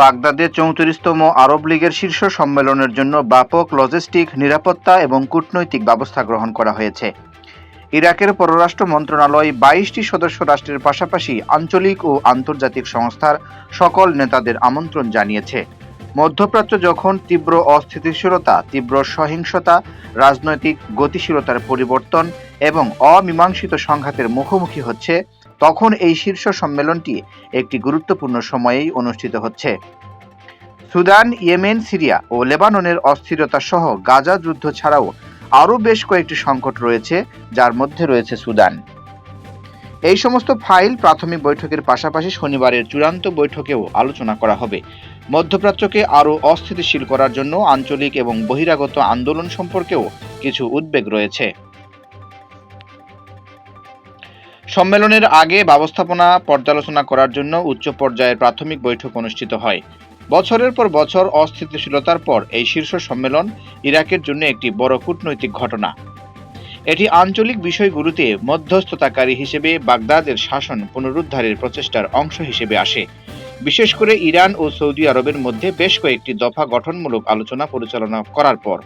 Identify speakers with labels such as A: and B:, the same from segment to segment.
A: বাগদাদে চৌত্রিশতম আরব লীগের শীর্ষ সম্মেলনের জন্য ব্যাপক লজিস্টিক, নিরাপত্তা এবং কূটনৈতিক ব্যবস্থা গ্রহণ করা হয়েছে। ইরাকের পররাষ্ট্র মন্ত্রণালয় বাইশটি সদস্য রাষ্ট্রের পাশাপাশি আঞ্চলিক ও আন্তর্জাতিক সংস্থার সকল নেতাদের আমন্ত্রণ জানিয়েছে। মধ্যপ্রাচ্য যখন তীব্র অস্থিতিশীলতা, তীব্র সহিংসতা, রাজনৈতিক গতিশীলতার পরিবর্তন এবং অমীমাংসিত সংঘাতের মুখোমুখি হচ্ছে তখন এই শীর্ষ সম্মেলনটি একটি গুরুত্বপূর্ণ সময়েই অনুষ্ঠিত হচ্ছে। সুদান, ইয়েমেন, সিরিয়া ও লেবাননের অস্থিরতা সহ গাজা যুদ্ধ ছাড়াও আরও বেশ কয়েকটি সংকট রয়েছে, যার মধ্যে রয়েছে সুদান। এই সমস্ত ফাইল প্রাথমিক বৈঠকের পাশাপাশি শনিবারের চূড়ান্ত বৈঠকেও আলোচনা করা হবে। মধ্যপ্রাচ্যকে আরও অস্থিতিশীল করার জন্য আঞ্চলিক এবং বহিরাগত আন্দোলন সম্পর্কেও কিছু উদ্বেগ রয়েছে। সম্মেলনের আগে ব্যবস্থাপনা পর্যালোচনা করার জন্য উচ্চ পর্যায়ের প্রাথমিক বৈঠক অনুষ্ঠিত হয়। বছরের পর বছর অস্থিতিশীলতার পর এই শীর্ষ সম্মেলন ইরাকের জন্য একটি বড় কূটনৈতিক ঘটনা। এটি আঞ্চলিক বিষয়গুলোতে মধ্যস্থতাকারী হিসেবে বাগদাদের শাসন পুনরুদ্ধারের প্রচেষ্টার অংশ হিসেবে আসে। বিশেষ করে ইরান ও সৌদি আরবের মধ্যে বেশ কয়েকটি দফা গঠনমূলক আলোচনা পরিচালনা করার পর।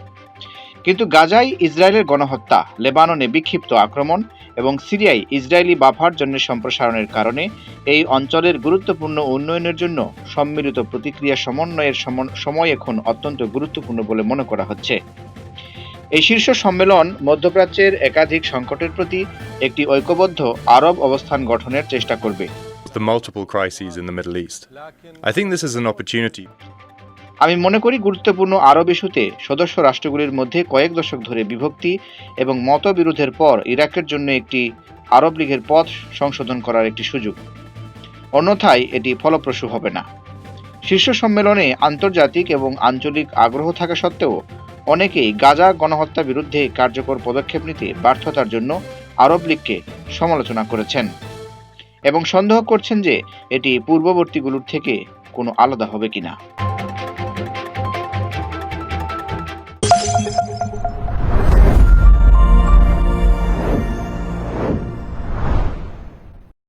A: কিন্তু গাজায় ইসরায়েলের গণহত্যা, লেবাননে বিক্ষিপ্ত আক্রমণ এবং সিরিয়ায় ইসরায়েলি বাফার জন্য সম্প্রসারণের কারণে এই অঞ্চলের গুরুত্বপূর্ণ উন্নয়নের জন্য সম্মিলিত প্রতিক্রিয়া সমন্বয়ের সমন- সময় এখন অত্যন্ত গুরুত্বপূর্ণ বলে মনে করা হচ্ছে এই শীর্ষ সম্মেলন মধ্যপ্রাচ্যের একাধিক সংকটের প্রতি একটি ঐক্যবদ্ধ আরব অবস্থান গঠনের চেষ্টা করবে
B: the multiple crises in the Middle East. I think this is an opportunity
A: আমি মনে করি গুরুত্বপূর্ণ আরব ইস্যুতে সদস্য রাষ্ট্রগুলির মধ্যে কয়েক দশক ধরে বিভক্তি এবং মতবিরোধের পর ইরাকের জন্য একটি আরব লীগের পথ সংশোধন করার একটি সুযোগ। অন্যথায় এটি ফলপ্রসূ হবে না। শীর্ষ সম্মেলনে আন্তর্জাতিক এবং আঞ্চলিক আগ্রহ থাকা সত্ত্বেও অনেকেই গাজা গণহত্যা বিরুদ্ধে কার্যকর পদক্ষেপ নিতে ব্যর্থতার জন্য আরব লীগকে সমালোচনা করেছেন এবং সন্দেহ করছেন যে এটি পূর্ববর্তীগুলোর থেকে কোনো আলাদা হবে কিনা।